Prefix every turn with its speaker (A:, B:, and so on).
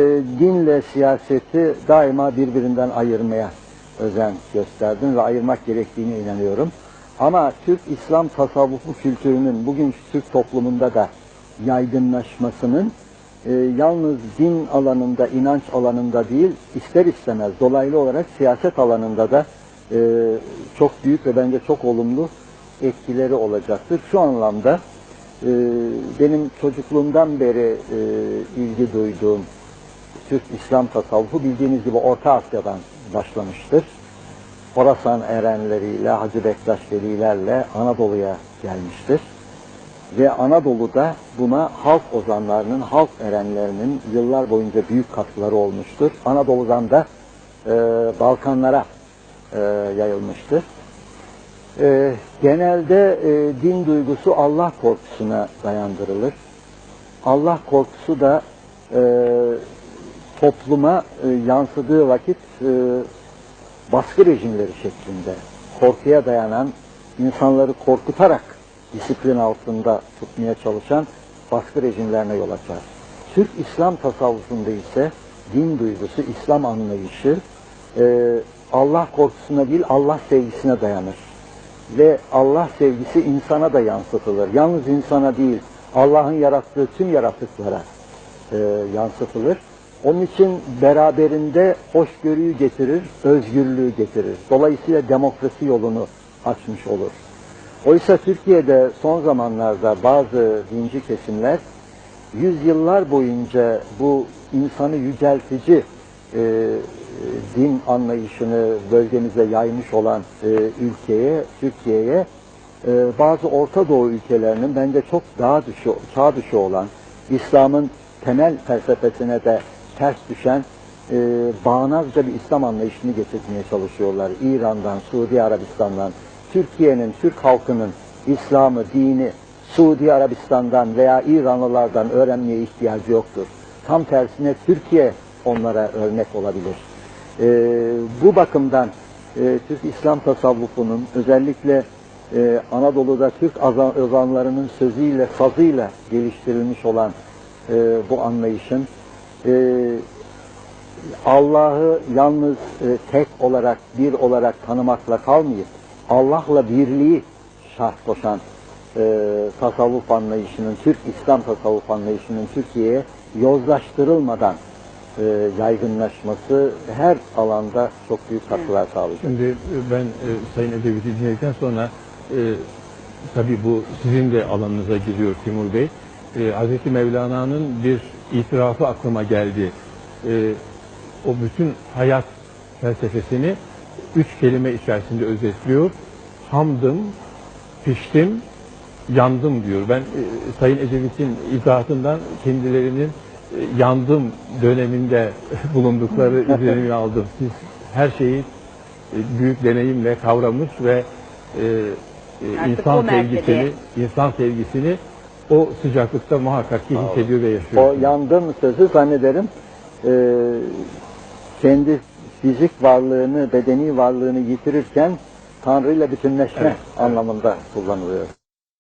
A: e, dinle siyaseti daima birbirinden ayırmaya özen gösterdim ve ayırmak gerektiğine inanıyorum. Ama Türk İslam tasavvufu kültürünün bugün Türk toplumunda da yaygınlaşmasının e, yalnız din alanında, inanç alanında değil, ister istemez dolaylı olarak siyaset alanında da e, çok büyük ve bence çok olumlu etkileri olacaktır. Şu anlamda e, benim çocukluğumdan beri e, ilgi duyduğum Türk İslam tasavvufu bildiğiniz gibi Orta Asya'dan başlamıştır. Horasan erenleriyle, Hacı Bektaş Velilerle Anadolu'ya gelmiştir. Ve Anadolu'da buna halk ozanlarının, halk erenlerinin yıllar boyunca büyük katkıları olmuştur. Anadolu'dan da e, Balkanlara e, yayılmıştır. E, genelde e, din duygusu Allah korkusuna dayandırılır. Allah korkusu da e, topluma e, yansıdığı vakit e, baskı rejimleri şeklinde korkuya dayanan, insanları korkutarak disiplin altında tutmaya çalışan baskı rejimlerine yol açar. Türk İslam tasavvufunda ise din duygusu, İslam anlayışı e, Allah korkusuna değil Allah sevgisine dayanır. Ve Allah sevgisi insana da yansıtılır. Yalnız insana değil, Allah'ın yarattığı tüm yaratıklara e, yansıtılır. Onun için beraberinde hoşgörüyü getirir, özgürlüğü getirir. Dolayısıyla demokrasi yolunu açmış olur. Oysa Türkiye'de son zamanlarda bazı dinci kesimler yüzyıllar boyunca bu insanı yüceltici e, din anlayışını bölgemize yaymış olan e, ülkeye, Türkiye'ye e, bazı Orta Doğu ülkelerinin bence çok daha dışı, çağ dışı olan İslam'ın temel felsefesine de ters düşen e, bağnazca bir İslam anlayışını getirmeye çalışıyorlar. İran'dan, Suudi Arabistan'dan, Türkiye'nin, Türk halkının İslam'ı, dini Suudi Arabistan'dan veya İranlılardan öğrenmeye ihtiyacı yoktur. Tam tersine Türkiye onlara örnek olabilir. E, bu bakımdan e, Türk İslam tasavvufunun özellikle e, Anadolu'da Türk azan- ozanlarının sözüyle, sazıyla geliştirilmiş olan e, bu anlayışın e, Allah'ı yalnız e, tek olarak, bir olarak tanımakla kalmayıp Allah'la birliği şart koşan e, tasavvuf anlayışının, Türk İslam tasavvuf anlayışının Türkiye'ye yozlaştırılmadan e, yaygınlaşması her alanda çok büyük katkılar sağlayacak.
B: Şimdi e, ben e, Sayın Edebiyat'ı dinledikten sonra e, tabii bu sizin de alanınıza giriyor Timur Bey. E, Hz. Mevlana'nın bir itirafı aklıma geldi. E, o bütün hayat felsefesini üç kelime içerisinde özetliyor. Hamdım, piştim, yandım diyor. Ben e, Sayın Ecevit'in izahatından kendilerinin e, yandım döneminde bulundukları izlenimi aldım. Siz her şeyi e, büyük deneyimle kavramış ve e, e, insan sevgisini, insan sevgisini o sıcaklıkta muhakkak ki hissediyor ve yaşıyor.
A: O yandım sözü zannederim e, kendi fizik varlığını, bedeni varlığını yitirirken Tanrı ile bütünleşme anlamında kullanılıyor.